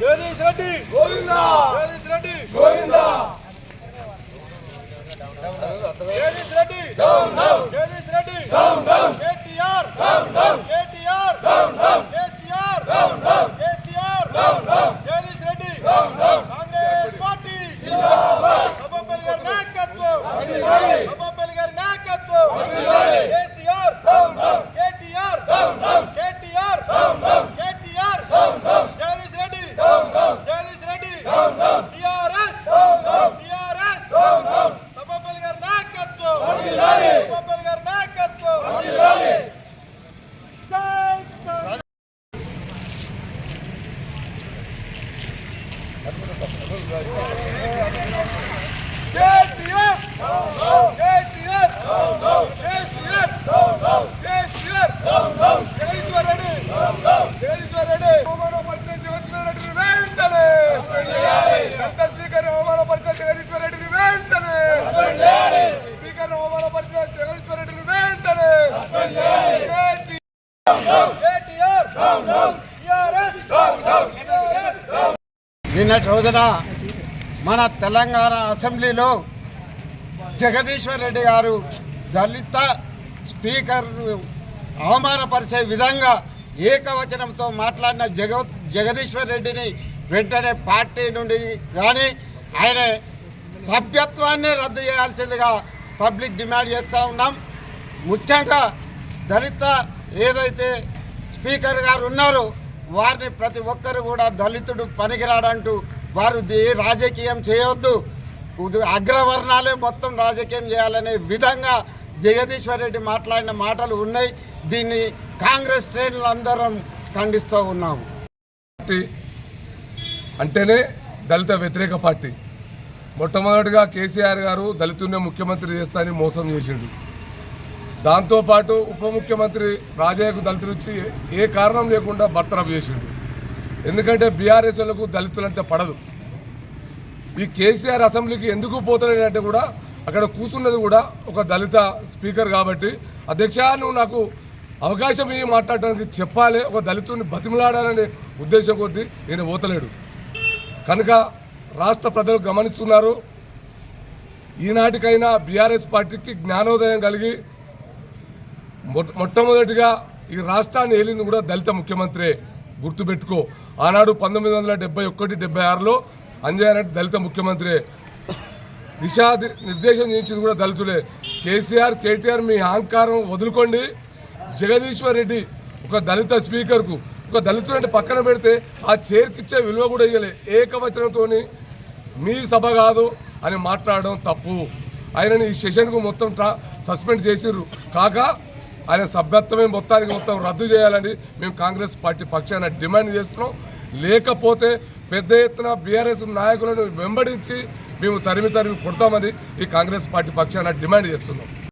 Jagadish Reddy! Govinda! Jagadish Reddy! Govinda! Jagadish Reddy! Down down Jagadish Reddy down down KTR down down KTR down down KCR down down KCR down down Jagadish Reddy down down Congress party జిందాబాద్ సభపల్లి గారి నాయకత్వం వర్ధిల్లాలి. సభపల్లి గారి నాయకత్వం వర్ధిల్లాలి. KCR down down KTR down down KTR down down KTR down down Jagadish Reddy down down Jagadish Reddy down down TRS down down TRS down down Sabhapalli గారి నాయకత్వం వర్ధిల్లాలి. సభపల్లి గారి నాయకత్వం వర్ధిల్లాలి. కేటీఆర్ కేటీఆర్ కేసీఆర్ కేసీఆర్ జగదీశ్వర్ రెడ్డి జగదీశ్వర్ రెడ్డి అవమానపరిచిన జగదీశ్వర్ రెడ్డిని వెంటనే సంత స్పీకర్ అవమానపరిచిన జగదీశ్వర్ రెడ్డిని వెంటనే స్పీకర్ అవమానపరిచిన జగదీశ్వర్ రెడ్డిని వెంటనే కేటీఆర్ టిఆర్ఎస్ టిఆర్ఎస్ నిన్నటి రోజున మన తెలంగాణ అసెంబ్లీలో జగదీశ్వర్ రెడ్డి గారు దళిత స్పీకర్ అవమానపరిచే విధంగా ఏకవచనంతో మాట్లాడిన జగ జగదీశ్వర్ రెడ్డిని వెంటనే పార్టీ నుండి కానీ ఆయన సభ్యత్వాన్ని రద్దు చేయాల్సిందిగా పబ్లిక్ డిమాండ్ చేస్తూ ఉన్నాం. ముఖ్యంగా దళిత ఏదైతే స్పీకర్ గారు ఉన్నారో వారిని ప్రతి ఒక్కరు కూడా దళితుడు పనికిరాడంటూ వారు ఏ రాజకీయం చేయవద్దు అగ్రవర్ణాలే మొత్తం రాజకీయం చేయాలనే విధంగా జగదీశ్వర్ రెడ్డి మాట్లాడిన మాటలు ఉన్నాయి. దీన్ని కాంగ్రెస్ శ్రేణులు అందరం ఖండిస్తూ ఉన్నాము. పార్టీ అంటేనే దళిత వ్యతిరేక పార్టీ. మొట్టమొదటిగా కేసీఆర్ గారు దళితున్నే ముఖ్యమంత్రి చేస్తానని మోసం చేసిండు. దాంతోపాటు ఉప ముఖ్యమంత్రి రాజయ్యకు దళితులు ఇచ్చి ఏ కారణం లేకుండా బర్తరఫ్ చేసిండు. ఎందుకంటే బీఆర్ఎస్లకు దళితులంటే పడదు. ఈ కేసీఆర్ అసెంబ్లీకి ఎందుకు పోతలేడంటే కూడా అక్కడ కూర్చున్నది కూడా ఒక దళిత స్పీకర్ కాబట్టి అధ్యక్ష నువ్వు నాకు అవకాశం ఇవి మాట్లాడటానికి చెప్పాలి ఒక దళితుడిని బతిమలాడాలనే ఉద్దేశం కొద్దీ నేను పోతలేడు. కనుక రాష్ట్ర ప్రజలు గమనిస్తున్నారు ఈనాటికైనా బీఆర్ఎస్ పార్టీకి జ్ఞానోదయం కలిగి మొట్టమొదటిగా ఈ రాష్ట్రాన్ని ఏలింది కూడా దళిత ముఖ్యమంత్రి. గుర్తుపెట్టుకో ఆనాడు పంతొమ్మిది వందల డెబ్బై ఒకటి డెబ్బై ఆరులో అంజయ్యనాటి దళిత ముఖ్యమంత్రి. దిశా నిర్దేశం చేయించింది కూడా దళితులే. కేసీఆర్ కేటీఆర్ మీ అహంకారం వదులుకోండి. జగదీశ్వర్ రెడ్డి ఒక దళిత స్పీకర్కు ఒక దళితుడు అంటే పక్కన పెడితే ఆ చేర్కిచ్చే విలువ కూడా ఇవ్వలే ఏకవచనంతో మీ సభ కాదు అని మాట్లాడడం తప్పు. ఆయనని ఈ సెషన్కు మొత్తం సస్పెండ్ చేసిర్రు. కాక ఆయన సభ్యత్వమే మొత్తానికి మొత్తం రద్దు చేయాలని మేము కాంగ్రెస్ పార్టీ పక్షాన డిమాండ్ చేస్తున్నాం. లేకపోతే పెద్ద ఎత్తున బీఆర్ఎస్ నాయకులను వెంబడించి మేము తరిమి తరిమి కొడతామని ఈ కాంగ్రెస్ పార్టీ పక్షాన డిమాండ్ చేస్తున్నాం.